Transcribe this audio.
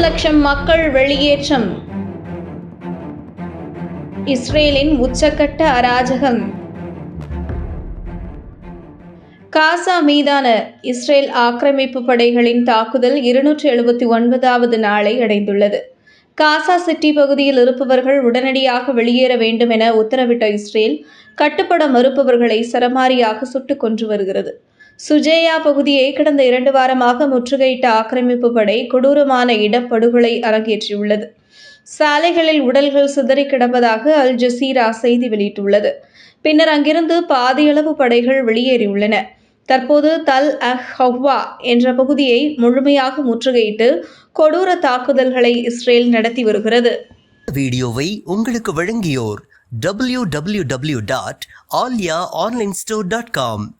லட்சம் மக்கள் வெளியேற்றம். இஸ்ரேலின் உச்சக்கட்ட அராஜகம். காசா மீதான இஸ்ரேல் ஆக்கிரமிப்பு படைகளின் தாக்குதல் இருநூற்றி எழுபத்தி ஒன்பதாவது நாளை அடைந்துள்ளது. காசா சிட்டி பகுதியில் இருப்பவர்கள் உடனடியாக வெளியேற வேண்டும் என உத்தரவிட்ட இஸ்ரேல் கட்டுப்பட மறுப்பவர்களை சரமாரியாக சுட்டுக் கொன்று வருகிறது. சுஜேயா பகுதியை கடந்த இரண்டு வாரமாக முற்றுகையிட்ட ஆக்கிரமிப்பு படை கொடூரமான இடப்படுகொலை அரங்கேற்றியுள்ளது. சாலைகளில் உடல்கள் சிதறி கிடப்பதாக அல் ஜசீரா செய்தி வெளியிட்டுள்ளது. பின்னர் அங்கிருந்து பாதியளவு படைகள் வெளியேறியுள்ளன. தற்போது தல் அஹ் ஹவ்வா என்ற பகுதியை முழுமையாக முற்றுகையிட்டு கொடூர தாக்குதல்களை இஸ்ரேல் நடத்தி வருகிறது. வீடியோவை உங்களுக்கு வழங்கியோர் W W W dot Aalya online store dot com.